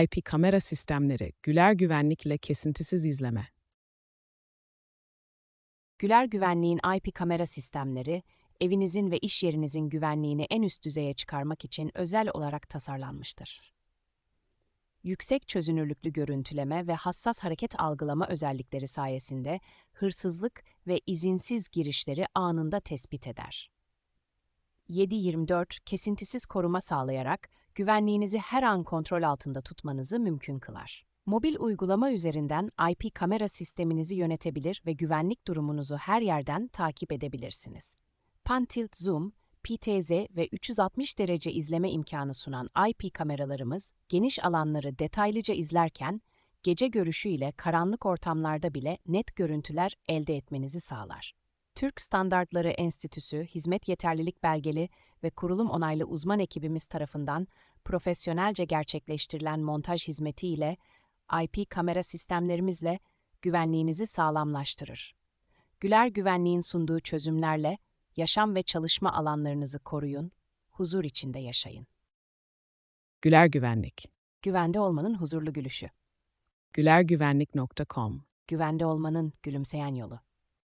IP kamera sistemleri, Güler Güvenlik ile kesintisiz izleme. Güler Güvenliğin IP kamera sistemleri, evinizin ve iş yerinizin güvenliğini en üst düzeye çıkarmak için özel olarak tasarlanmıştır. Yüksek çözünürlüklü görüntüleme ve hassas hareket algılama özellikleri sayesinde hırsızlık ve izinsiz girişleri anında tespit eder. 7/24 kesintisiz koruma sağlayarak güvenliğinizi her an kontrol altında tutmanızı mümkün kılar. Mobil uygulama üzerinden IP kamera sisteminizi yönetebilir ve güvenlik durumunuzu her yerden takip edebilirsiniz. Pan-Tilt Zoom, PTZ ve 360 derece izleme imkanı sunan IP kameralarımız geniş alanları detaylıca izlerken gece görüşü ile karanlık ortamlarda bile net görüntüler elde etmenizi sağlar. Türk Standartları Enstitüsü hizmet yeterlilik belgeli ve kurulum onaylı uzman ekibimiz tarafından profesyonelce gerçekleştirilen montaj hizmeti ile IP kamera sistemlerimizle güvenliğinizi sağlamlaştırır. Güler Güvenliğin sunduğu çözümlerle yaşam ve çalışma alanlarınızı koruyun, huzur içinde yaşayın. Güler Güvenlik. Güvende olmanın huzurlu gülüşü. gülergüvenlik.com Güvende olmanın gülümseyen yolu.